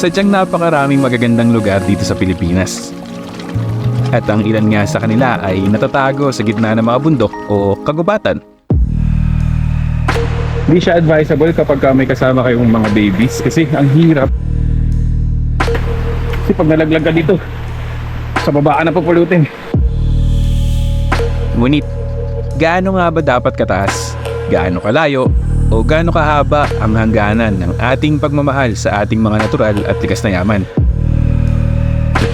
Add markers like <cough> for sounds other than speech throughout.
sadyang napakaraming magagandang lugar dito sa Pilipinas. At ang ilan nga sa kanila ay natatago sa gitna ng mga bundok o kagubatan. Hindi siya advisable kapag ka may kasama kayong mga babies kasi ang hirap. Kasi pag nalaglag ka dito, sa baba ka na papulutin. Ngunit, gaano nga ba dapat kataas? Gaano kalayo? O gaano kahaba ang hangganan ng ating pagmamahal sa ating mga natural at likas na yaman?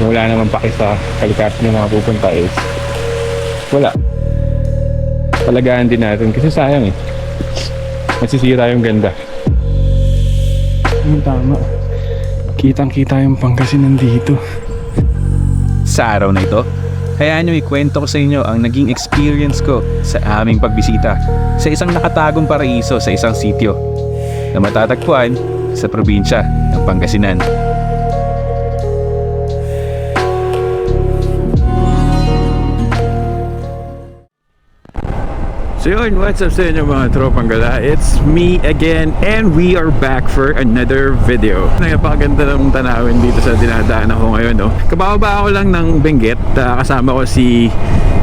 Kung wala naman paki sa kalikasan ng mga pupunta is wala. Palagaan din natin kasi sayang eh. Masisira yung ganda. Yung tama. Kitang kita yung Pangasinan dito. Sa araw na ito, hayaan nyo ikwento ko sa inyo ang naging experience ko sa aming pagbisita sa isang nakatagong paraiso sa isang sityo na matatagpuan sa probinsya ng Pangasinan. So yun, what's up sa inyo mga tropang? It's me again and we are back for another video. Napakaganda ng tanawin dito sa dinadaan ako ngayon. No? Kabababa ako lang ng Benguet. Ah, kasama ko si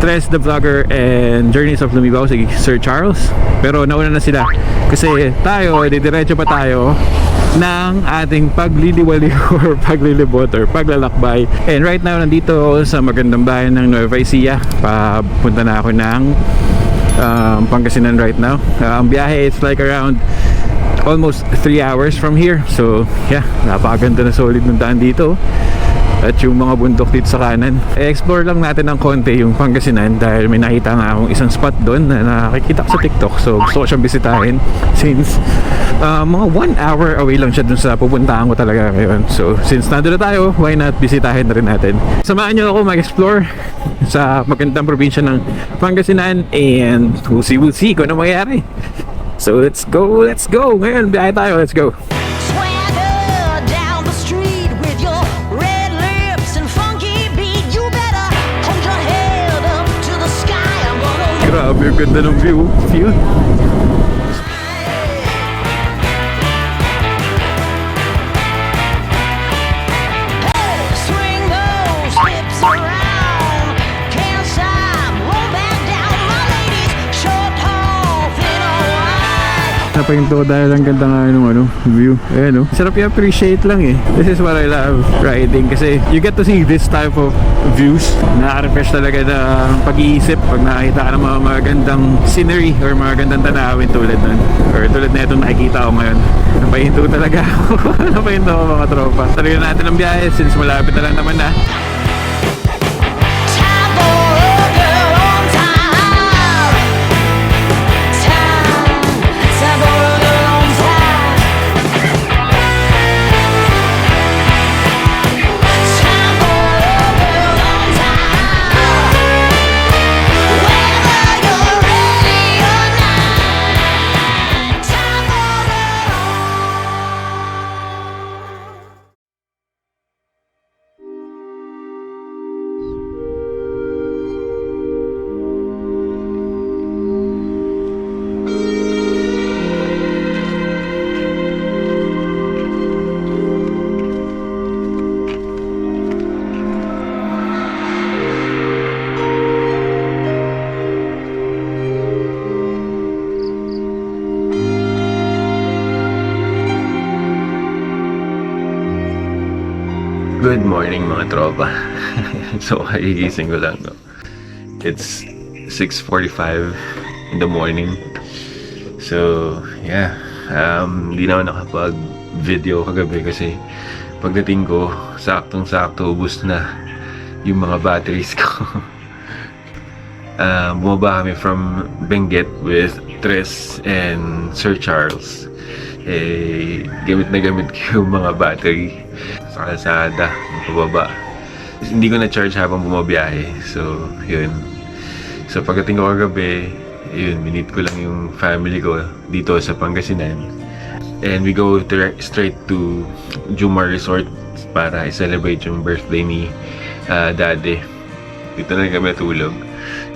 Tres the Vlogger and Journeys of Lumibaw, si Sir Charles. Pero nauna na sila kasi tayo, didiretso pa tayo ng ating pagliliwali <laughs> or paglilibot or paglalakbay. And right now, nandito sa magandang bayan ng Nueva Ecija. Papunta na ako ng um, Pangasinan right now. Uh, ang biyahe it's like around almost 3 hours from here. So, yeah, napakaganda na solid ng daan dito. At yung mga bundok dito sa kanan. I-explore lang natin ng konti yung Pangasinan dahil may nakita nga akong isang spot doon na nakikita ko sa TikTok. So, gusto ko siyang bisitahin <laughs> since uh, mga 1 hour away lang siya dun sa pupuntahan ko talaga ngayon. So, since nandun na tayo, why not bisitahin na rin natin. Samahan nyo ako mag-explore sa magandang probinsya ng Pangasinan and we'll see, we'll see kung ano mangyayari. So, let's go, let's go! Ngayon, biyahe tayo, let's go! Gonna Grabe, ang ganda ng view. Wide. Napahinto ko dahil ang ganda nga ng ano, view. Ayan oh. Sarap i-appreciate lang eh. This is what I love riding kasi you get to see this type of views. Nakaka-refresh talaga ng pag-iisip pag nakakita ka ng mga magandang scenery or mga gandang tanawin tulad nun. Or tulad na itong nakikita ko ngayon. Napahinto talaga ako. <laughs> Napahinto ako mga tropa. Talaga natin ang biyahe since malapit na lang naman na. Morning mga tropa. <laughs> so, kagigising ko lang, no? It's 6.45 in the morning. So, yeah. Um, hindi na ako nakapag-video kagabi kasi pagdating ko, saktong-sakto, ubus na yung mga batteries ko. <laughs> uh, bumaba kami from Benguet with Tres and Sir Charles. Eh, gamit na gamit ko yung mga battery sa kalsada, pababa. Hindi ko na-charge habang bumabiyahe. So, yun. So, pagdating ko kagabi, yun, minit ko lang yung family ko dito sa Pangasinan. And we go dire- straight to Jumar Resort para i-celebrate yung birthday ni ah, Daddy. Dito na kami natulog.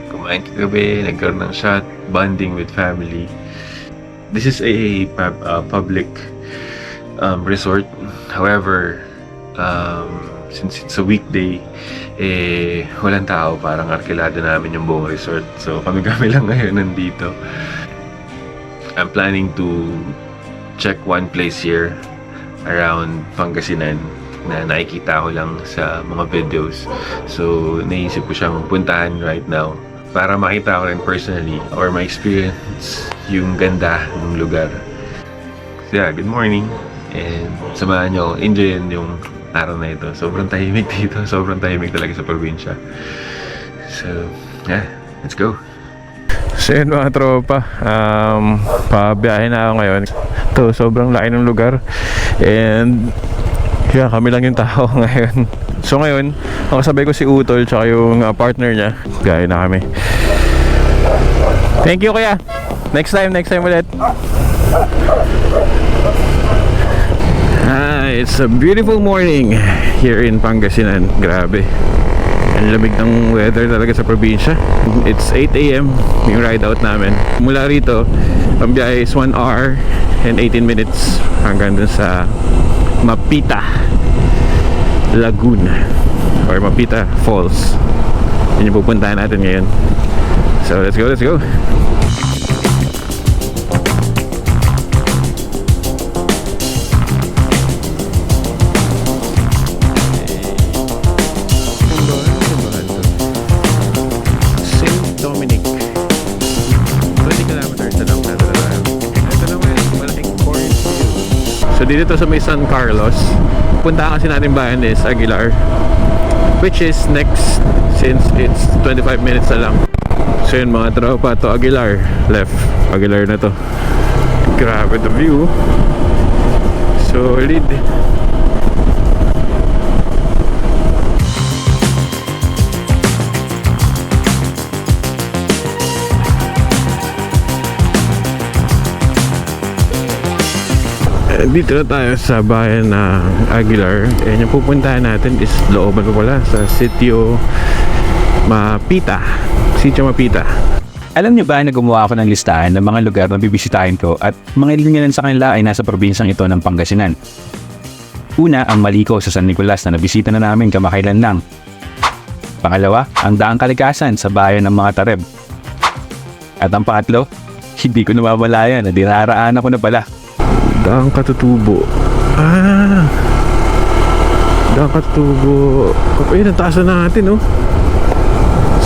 Kumain kagabi, nagkaroon ng shot, bonding with family. This is a pub- uh, public um, resort. However, Um, since it's a weekday, eh, walang tao. Parang arkilado namin yung buong resort. So, <laughs> kami-kami lang ngayon nandito. I'm planning to check one place here around Pangasinan na nakikita ko lang sa mga videos. So, naisip ko siyang puntahan right now para makita ko rin personally or ma-experience yung ganda ng lugar. So yeah, good morning. And samahan nyo, enjoy yung araw na ito. Sobrang tahimik dito. <laughs> Sobrang tahimik talaga sa probinsya. So, yeah, let's go. So yun mga tropa, um, pabiyahe na ako ngayon. Ito, sobrang laki ng lugar. And, yeah, kami lang yung tao <laughs> ngayon. So ngayon, ang kasabay ko si Utol tsaka yung uh, partner niya. Biyahe na kami. Thank you kuya. Next time, next time ulit. It's a beautiful morning here in Pangasinan. Grabe. Ang lamig ng weather talaga sa probinsya. It's 8 a.m. yung ride out namin. Mula rito, ang biyahe is 1 hour and 18 minutes hanggang dun sa Mapita Lagoon or Mapita Falls. Yun yung pupuntahan natin ngayon. So let's go, let's go. Dito to sa may San Carlos. Punta kasi natin bayan is Aguilar. Which is next since it's 25 minutes na lang. So yun mga tropa to Aguilar. Left. Aguilar na to. Grabe the view. Solid. Dito na tayo sa bayan ng Aguilar and yung pupuntahan natin is looban pa pala sa sitio Mapita sitio Mapita Alam niyo ba na gumawa ako ng listahan ng mga lugar na bibisitahin ko at mga ilan sa kanila ay nasa probinsyang ito ng Pangasinan. Una, ang Maliko sa San Nicolas na nabisita na namin kamakailan lang. Pangalawa, ang Daang Kalikasan sa bayan ng mga Tareb. At ang pangatlo, hindi ko namamalayan na dinaraanan ko na pala. Daang Katutubo. Ah. Daang Katutubo. Ayun, ang na natin oh.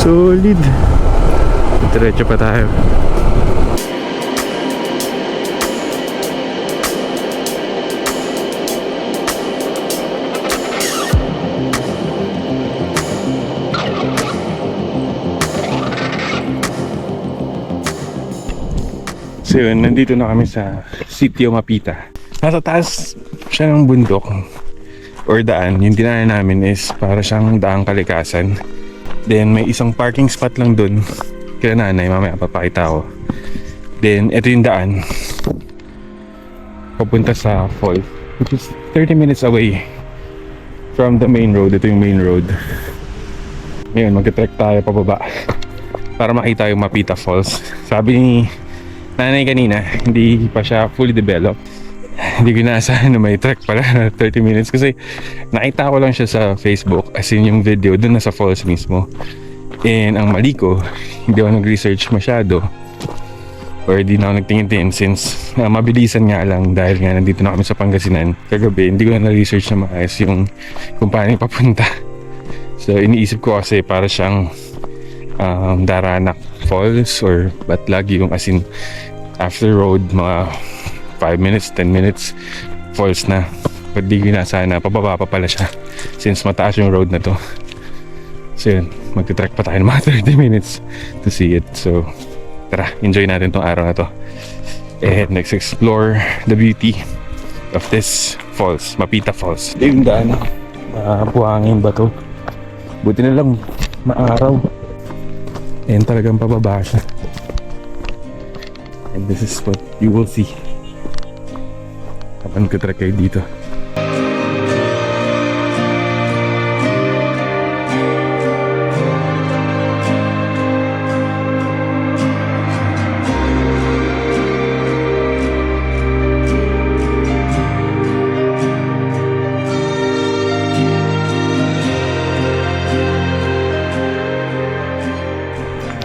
Solid. Diretso pa tayo So yun, nandito na kami sa Sitio Mapita. Nasa taas siya ng bundok or daan. Yung dinaanan namin is para siyang daang kalikasan. Then may isang parking spot lang dun. Kaya nanay, mamaya papakita ko. Then ito yung daan. Papunta sa fall. Which is 30 minutes away from the main road. Ito yung main road. Ngayon, mag-trek tayo pababa para makita yung Mapita Falls. Sabi ni nanay kanina, hindi pa siya fully developed. Hindi ko inaasahan na may trek pala na 30 minutes kasi nakita ko lang siya sa Facebook as in yung video dun na sa falls mismo. And ang mali ko, hindi ako nag-research masyado or di na ako nagtingin-tingin since uh, mabilisan nga lang dahil nga nandito na kami sa Pangasinan. Kagabi, hindi ko na na-research na maayos yung kung paano papunta. <laughs> So iniisip ko kasi para siyang um, Daranak Falls or Batlag yung as in after road mga 5 minutes, 10 minutes falls na. But di ko na pababa pa pala siya since mataas yung road na to. So yun magti-trek pa tayo ng mga <laughs> 30 minutes to see it. So tara enjoy natin tong araw na to. And let's explore the beauty of this falls Mapita Falls. Ito yung daan uh, buhangin ba to? Buti na lang maaraw. And talagang pababa siya and this is what you will see kapan ke track kayak dito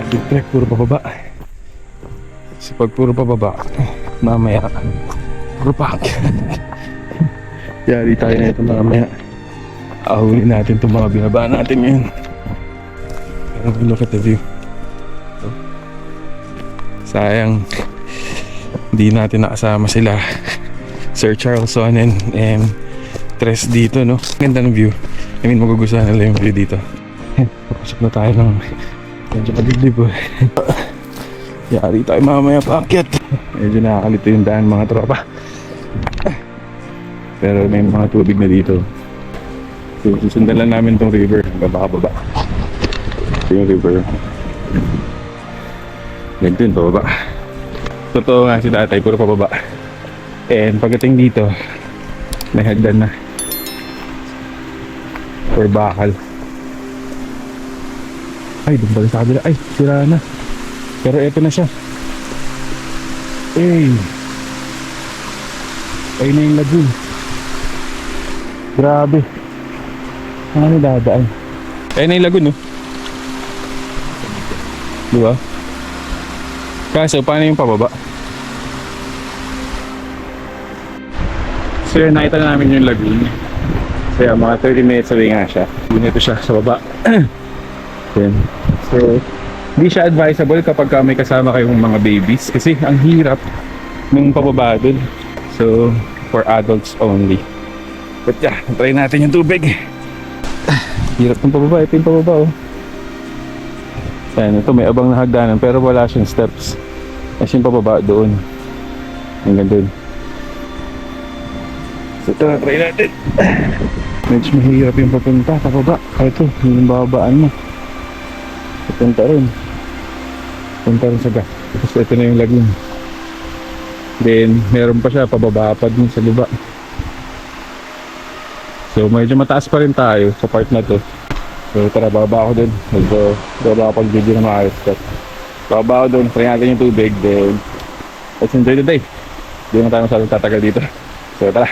Di track puro pababa. Pag puro pababa, mamaya, puro paakyat. Yari tayo na ito mamaya. Ahuli natin itong mga binaba natin ngayon. Pero look at the view. Sayang, hindi natin nakasama sila. Sir Charles Sonnen and Tres dito, no? Ganda ng view. I mean, magugustuhan nila yung view dito. <laughs> Papasok na tayo ng medyo kadibdib eh. Yari tayo mamaya paakyat. Medyo nakakalito yung daan mga tropa. Pero may mga tubig na dito. So, susundan lang namin tong river makababa. Ito yung river. Ganito yun, pababa. Totoo nga si tatay, puro pababa. And pagdating dito, may hagdan na. Or bakal. Ay, doon sa kabila. Ay, sira na. Pero eto na siya. Ay. Ay na yung lagoon. Grabe. Ano dadaan? Ay na yung lagoon, no? Di ba? Kaso, paano yung pababa? So yun, nakita na namin yung lagoon. Kaya mga 30 minutes away nga siya. Ito siya sa baba. <clears throat> Yan. So, hindi siya advisable kapag ka may kasama kayong mga babies kasi ang hirap nung pababa dun. So, for adults only. But yeah, try natin yung tubig. Hirap ng pababa. Ito yung pababa oh. Yan, ito may abang na hagdanan pero wala siyang steps. Kasi yung pababa doon. Hanggang doon. So ito try natin. Medyo mahirap yung papunta, pababa. Ito, yung babaan mo. Papunta rin. Punta rin sa gas. Tapos ito na yung lagoon. Then, meron pa siya, pababa pa dun sa luba. So, medyo mataas pa rin tayo sa part na to. So, tara, bababa ako dun. Medyo, bababa ako pag-video na maayos. But, bababa ako dun, try natin yung tubig. Then, let's enjoy the day. Hindi na tayo masyadong tatagal dito. So, tara.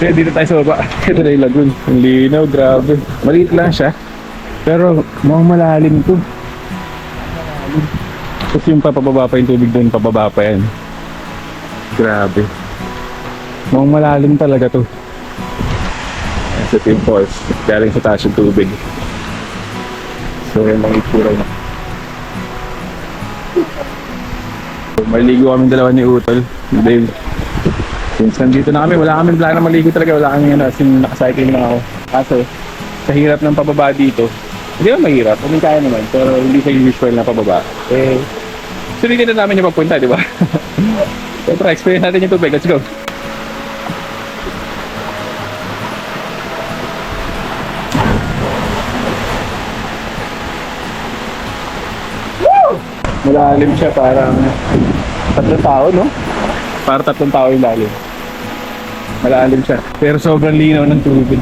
Kaya dito tayo sa baba. <laughs> Ito na yung lagoon. Ang linaw, grabe. Maliit lang siya. Pero mukhang malalim to. Malalim. Tapos yung papababa pa yung tubig doon, pababa pa yan. Grabe. Mukhang malalim talaga to. Sa Team Force. Galing sa taas yung tubig. So yan ang itsura na. Maligo kami dalawa ni Utol. Dave. Since nandito na kami, wala kami plano maligo talaga, wala kami ano, in nakacycling na ako. Kaso, sa hirap ng pababa dito, hindi naman mahirap, kung kaya naman, pero hindi sa usual na pababa. Eh, sulitin na namin yung pagpunta, di ba? <laughs> so, experience natin yung tubig, let's go. Malalim siya parang tatlong tao, no? Para tatlong tao yung lalim. Malalim siya. Pero sobrang linaw ng tubig.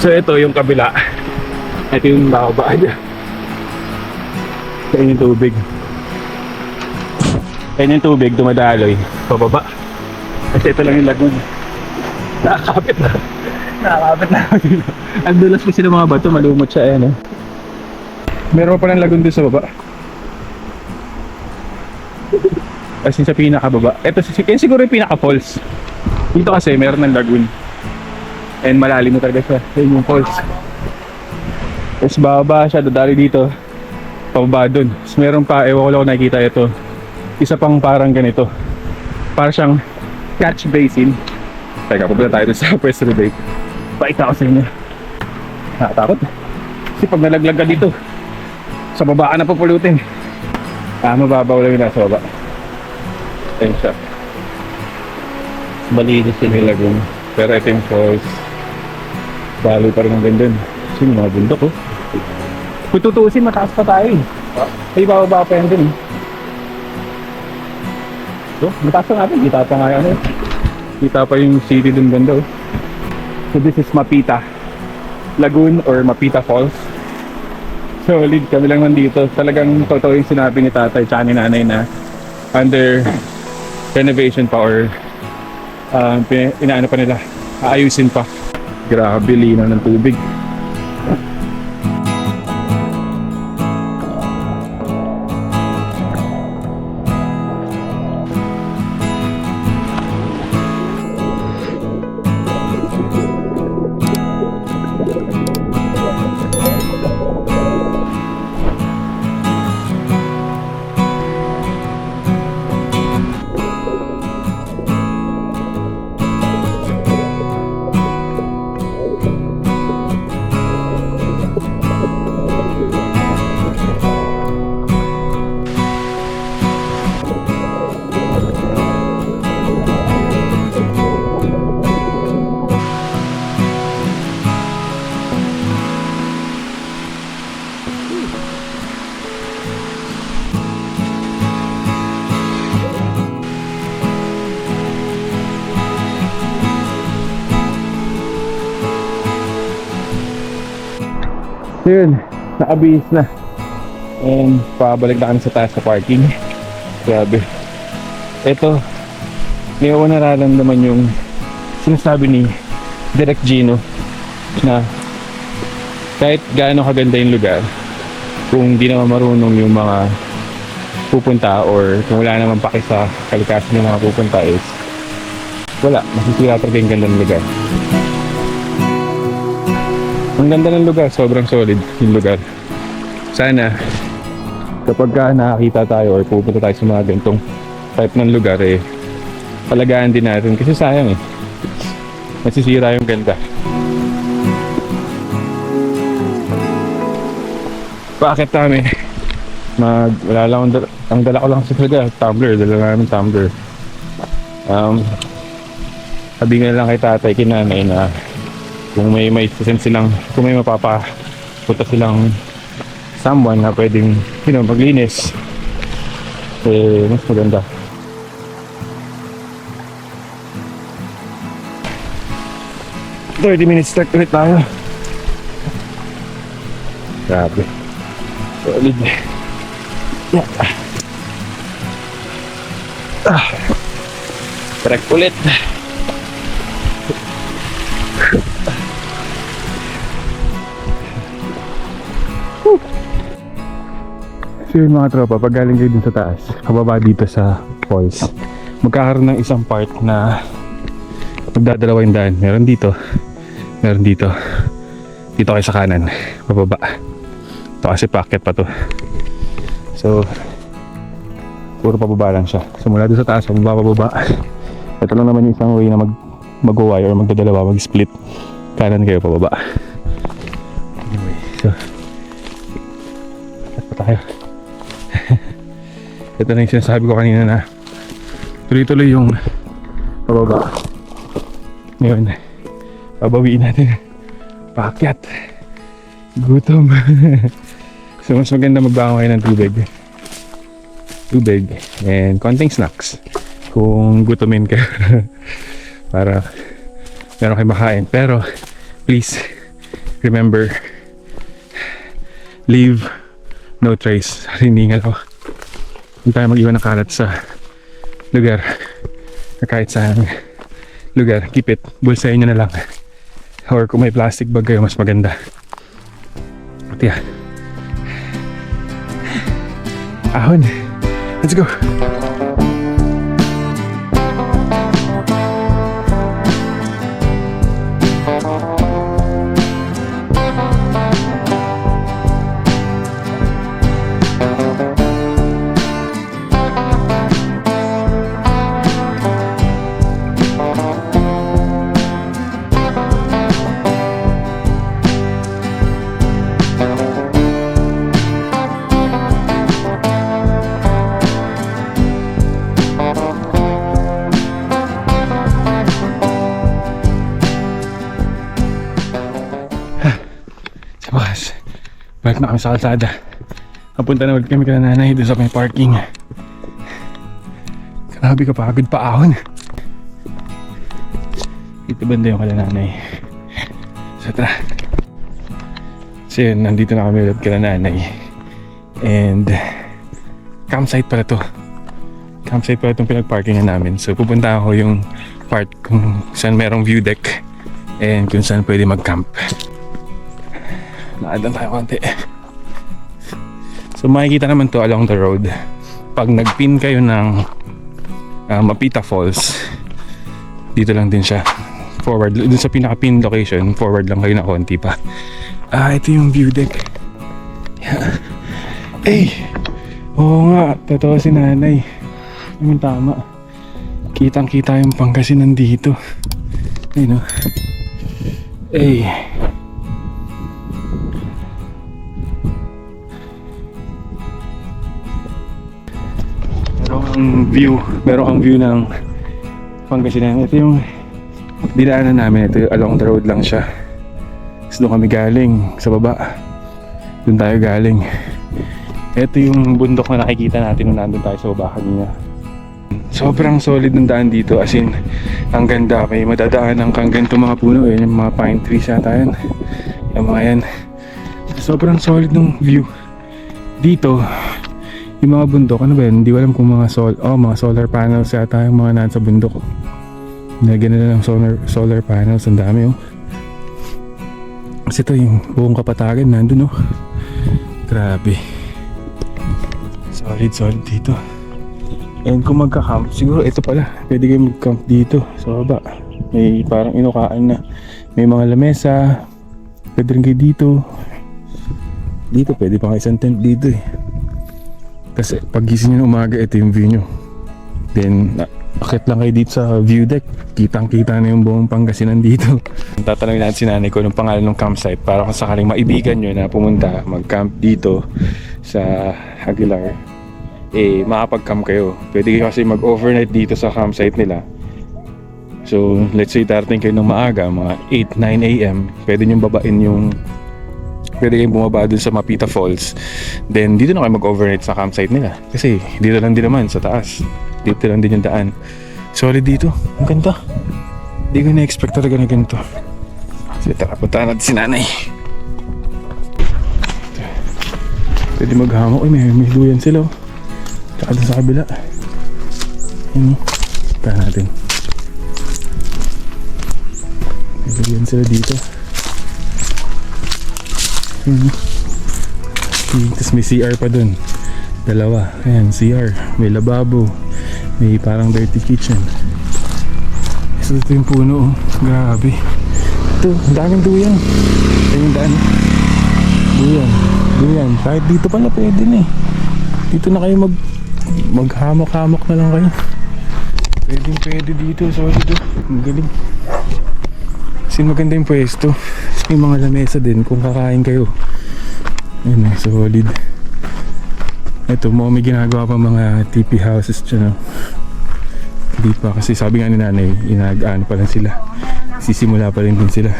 So ito yung kabila. Ito yung bababa niya. Ito yung tubig. Ito yung tubig, dumadaloy. Pababa. Kasi ito lang yung lagoon. Nakakapit na. Nakakapit na. Ang dulas kasi ng mga bato, malumot siya. Ayan, eh. Meron pa ng lagoon doon sa baba. As in sa pinakababa. Ito yan siguro yung pinaka-falls. Dito kasi meron ng lagoon. And malalim na talaga siya. Yan yung falls. Tapos bababa siya, dadali dito. Pababa doon. Tapos meron pa, ewan ko lang nakikita ito. Isa pang parang ganito. Parang siyang catch basin. Teka, pupunta tayo sa <laughs> ni Dave. Pakita ko sa inyo. Nakatakot. Kasi pag nalaglag ka dito, sa baba ka na pupulutin. Ah, mababaw lang yung nasa baba. Ayun siya. Malinis yung lagoon. Pero ito yung falls. Dali pa rin ang ganda. Kasi yung mga bundok oh. Kung tutuusin, mataas pa tayo eh. Ay, bababa pa yan dun eh. So, mataas pa natin. Kita pa nga yan eh. Kita pa yung city dun ganda oh. So this is Mapita Lagoon or Mapita Falls. Solid kami lang nandito. Talagang totoo yung sinabi ni tatay tsaka ni nanay na under renovation pa or uh, inaano pa nila aayusin pa. Grabe linaw ng tubig. So yun, nakabihis na. And pabalik na kami sa taas sa parking. Grabe. Ito, ngayon ko nararamdaman yung sinasabi ni Direk Gino na kahit gaano kaganda yung lugar, kung di naman marunong yung mga pupunta or kung wala naman paki sa kalikasan ng mga pupunta is wala, masisira talaga yung ganda ng lugar. Ang ganda ng lugar, sobrang solid yung lugar. Sana, kapag ka nakakita tayo or pupunta tayo sa mga ganitong type ng lugar eh, palagaan din natin kasi sayang eh. Masisira yung ganda. Bakit namin? Mag, wala lang, ang dala, ang dala ko lang sa talaga, tumbler, dala namin tumbler. Um, sabi nga lang kay tatay, kinanay na kung may may send silang kung may mapapa punta silang someone na pwedeng you know maglinis eh mas maganda. Thirty minutes trek ulit tayo. Grabe. Solid. Yeah. ah. Trek ulit So yun mga tropa, pag galing kayo dun sa taas, pababa dito sa falls, magkakaroon ng isang part na magdadalawa yung daan. Meron dito, meron dito. Dito kayo sa kanan, pababa. Ito kasi packet pa to. So, puro pababa lang siya. So mula doon sa taas, pababa, pababa. Ito lang naman yung isang way na mag mag-wire or magdadalawa, mag-split. Kanan kayo, pababa. Anyway, so, tayo? Ito na yung sinasabi ko kanina na tuloy-tuloy yung pababa. Ngayon, babawiin natin. Pakyat. Gutom. <laughs> so, mas maganda magbangon kayo ng tubig. Tubig and konting snacks. Kung gutomin kayo. <laughs> Para meron kayo makain. Pero, please, remember, leave no trace. <laughs> Hiningal ako. Huwag tayo mag-iwan ng kalat sa lugar. Kahit saan lugar. Keep it. Bulsayin nyo na lang. Or kung may plastic bag kayo, mas maganda. At yeah. Ahon. Let's go. Balik na kami sa kalsada. Napunta na ulit kami kay nanay doon sa may parking. Grabe kapagod pa ahon. Ito banda yung kala nanay. So tara. So yun, nandito na kami ulit kay nanay. And campsite pala to. Campsite pala itong pinagparkingan namin. So pupunta ako yung part kung saan merong view deck and kung saan pwede mag-camp. Naadan tayo konti. So makikita naman to along the road. Pag nagpin kayo ng uh, Mapita Falls, dito lang din siya. Forward, dun sa pinaka-pin location, forward lang kayo na konti pa. Ah, ito yung view deck. Yeah. Eh! Oo nga, totoo si nanay. Yung tama. Kitang kita yung Pangasinan dito. Ayun o. Eh. Meron kang view. Meron kang view ng Pangasinan. Ito yung dinaanan namin. Ito along the road lang siya. Tapos doon kami galing sa baba. Doon tayo galing. Ito yung bundok na nakikita natin nung nandun tayo sa baba kanina. Sobrang solid ng daan dito as in ang ganda may madadaanan kang ganito mga puno eh, yung mga pine trees yata yan yung mga yan sobrang solid ng view dito yung mga bundok ano ba yan hindi ko alam kung mga sol oh mga solar panels yata yung mga nasa bundok nilagyan nila ng solar, solar panels ang dami oh kasi ito yung buong kapatagan nandun oh grabe solid solid dito And kung magka-camp, siguro ito pala, pwede kayo mag-camp dito sa baba. May parang inukaan na. May mga lamesa. Pwede rin kayo dito. Dito, pwede pa kayo isang tent dito eh. Kasi pag gising nyo ng umaga, ito yung view nyo. Then, akit lang kayo dito sa view deck. Kitang-kita na yung buong Pangasinan dito. <laughs> Tatanungin natin si nanay ko ng pangalan ng campsite para kung sakaling maibigan nyo na pumunta, mag-camp dito sa Aguilar eh makapag-camp kayo. Pwede kayo kasi mag-overnight dito sa campsite nila. So, let's say darating kayo ng maaga, mga 8, 9 a.m. Pwede nyo babain yung pwede kayong bumaba dun sa Mapita Falls. Then, dito na kayo mag-overnight sa campsite nila. Kasi, dito lang din naman, sa taas. Dito lang din yung daan. Solid dito. Ang ganda. Hindi ko na-expect talaga na ganito. Sige, tara, puntahan natin si nanay. Pwede maghamok. Uy, may, may duyan sila. Oh. Tsaka sa kabila. Yun. Punta natin. Nagagyan sila dito. Yun. Okay, Tapos may CR pa dun. Dalawa. Ayan, CR. May lababo. May parang dirty kitchen. So, ito yung puno. Oh. Grabe. Ito, daming duyan. Ito yung daan. Duyan. Duyan. Kahit dito pala pwede na eh. Dito na kayo mag maghamok-hamok na lang kayo. Pwedeng pwede dito, sorry do. Ang galing. Kasi maganda yung pwesto. May mga lamesa din kung kakain kayo. Ayun eh, solid. Ito, mo may ginagawa pa mga TP houses dyan. Oh. Hindi pa kasi sabi nga ni nanay, inag-ano pa lang sila. Sisimula pa rin din sila.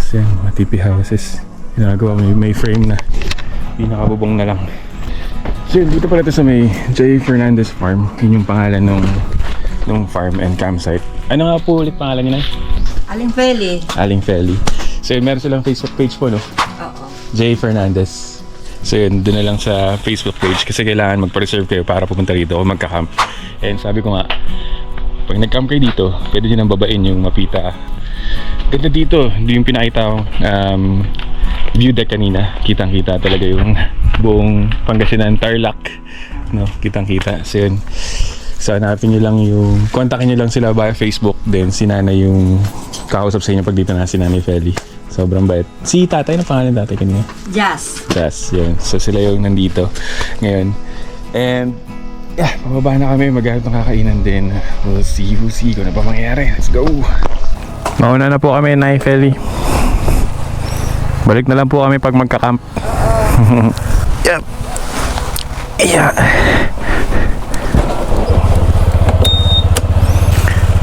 Kasi yan, mga TP houses. Ginagawa may, may frame na. Pinakabubong na lang. So yun, dito pala ito sa may J. Fernandez Farm. Yun yung pangalan nung, nung farm and campsite. Ano nga po ulit pangalan niya na? Aling Feli. Aling Feli. So yun, meron silang Facebook page po, no? Oo. J. Fernandez. So yun, doon na lang sa Facebook page kasi kailangan magpa-reserve kayo para pumunta dito o magka-camp. And sabi ko nga, pag nag-camp kayo dito, pwede nyo nang babain yung mapita. Ganda dito, hindi yung pinakita ko um, view deck kanina. Kitang-kita talaga yung <laughs> buong Pangasinan Tarlac. No, kitang-kita. So yun, So hanapin nyo lang yung Kontakin nyo lang sila via Facebook Then si nanay yung Kausap sa inyo pag dito na si nanay Feli Sobrang bait Si tatay, na pangalan tatay kanina? Jazz. Yes, yun So sila yung nandito Ngayon And Yeah, pababa na kami Maghanap ng kakainan din We'll see, we'll see Kung ano pa mangyayari Let's go Mauna na po kami, Nay Feli Balik na lang po kami pag magka-camp <laughs> Yep Yeah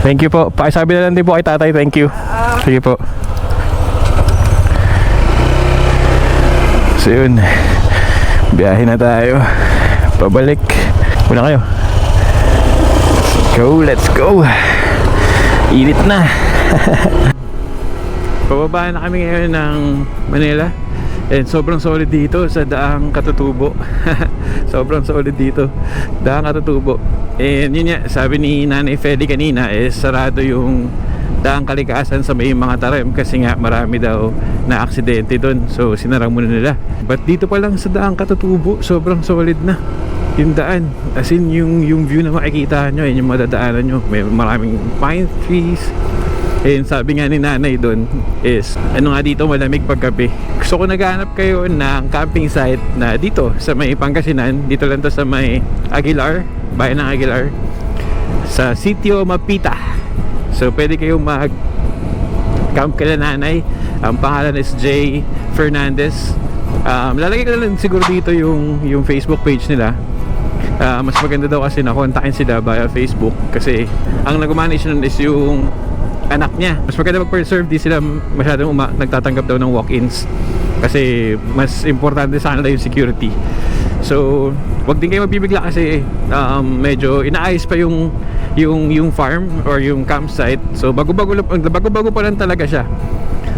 Thank you po. Pakisabi na lang din po kay tatay. Thank you. Sige po. So yun, biyahe na tayo. Pabalik. Una kayo. Go, let's go. Init na. <laughs> Pababa na kami ngayon ng Manila. And sobrang solid dito sa Daang Katutubo. <laughs> sobrang solid dito. Daang Katutubo. And yun nga, sabi ni Nanay Feli kanina is sarado yung Daang Kalikasan sa may mga tarim kasi nga marami daw na aksidente doon. So sinara muna nila. But dito pa lang sa Daang Katutubo, sobrang solid na yung daan. As in yung yung view na makikita nyo yun yung madadaanan nyo. May maraming pine trees. And sabi nga ni nanay doon is ano nga dito malamig paggabi. Gusto ko naghahanap kayo ng camping site na dito sa may Pangasinan dito lang to sa may Aguilar bayan ng Aguilar sa sitio Mapita so pwede kayong mag camp kila nanay. Ang pangalan is Jay Fernandez. Um, lalagay ko na lang siguro dito yung yung Facebook page nila. Ah, mas maganda daw kasi nakontakin sila via Facebook kasi ang nag-manage nun is yung anak niya. Mas maganda mag-preserve di sila masyadong uma- nagtatanggap daw ng walk-ins kasi mas importante sa kanila yung security. So wag din kayo mabibigla kasi um, medyo inaayos pa yung yung yung farm or yung campsite. So bago-bago bago-bago pa lang talaga siya.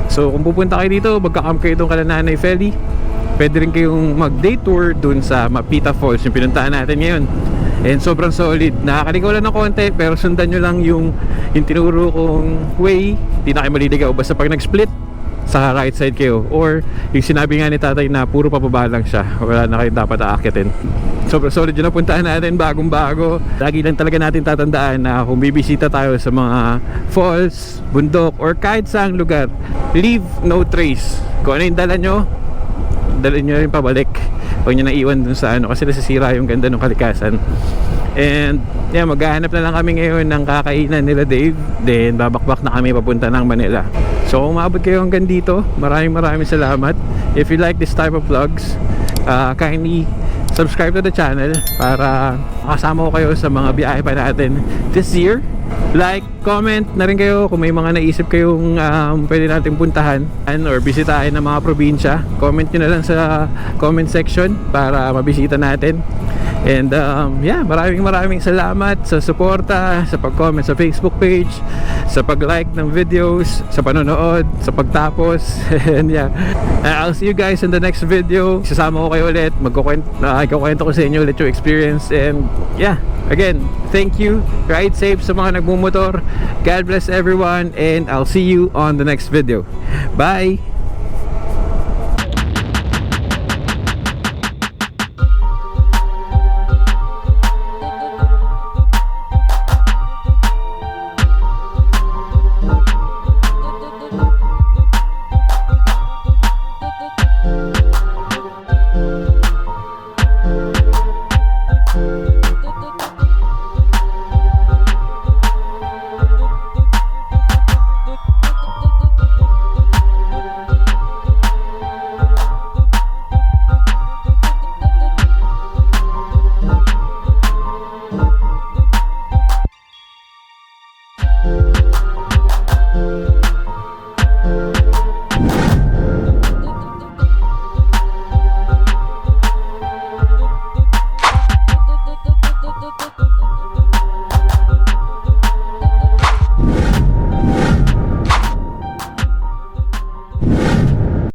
So kung pupunta kayo dito magka-camp kayo doon kala Nanay Feli. Pwede rin kayong mag-day tour dun sa Mapita Falls yung pinuntahan natin ngayon. And sobrang solid. Nakakaligaw lang ng konti pero sundan nyo lang yung yung tinuro kong way. Di na kayo maliligaw basta pag nag-split sa right side kayo. Or yung sinabi nga ni tatay na puro papaba lang siya. Wala na kayong dapat aakitin sobrang solid yung napuntahan natin bagong bago. Lagi lang talaga natin tatandaan na kung bibisita tayo sa mga falls, bundok or kahit saang lugar. Leave no trace. Kung ano yung dala nyo dalhin nyo rin pabalik. Huwag nyo na iwan dun sa ano kasi nasisira yung ganda ng kalikasan. And yeah maghahanap na lang kami ngayon ng kakainan nila Dave. Then babakbak na kami papunta ng Manila. So kung maabot kayo hanggang dito maraming maraming salamat. If you like this type of vlogs uh, kindly subscribe to the channel para makasama ko kayo sa mga biyahe pa natin this year. Like, comment na rin kayo kung may mga naisip kayong um, pwede natin puntahan and- or bisitahin ng mga probinsya. Comment nyo na lang sa comment section para mabisita natin and um, yeah maraming maraming salamat sa suporta sa pag-comment sa Facebook page sa pag-like ng videos sa panonood sa pagtapos. <laughs> And yeah. Uh, I'll see you guys in the next video. Sasama ko kayo ulit. Magkukwento, uh, ikukwento ko sa inyo ulit yung experience. And yeah. Again thank you. Ride safe sa mga nagmumotor. God bless everyone. And I'll see you on the next video. Bye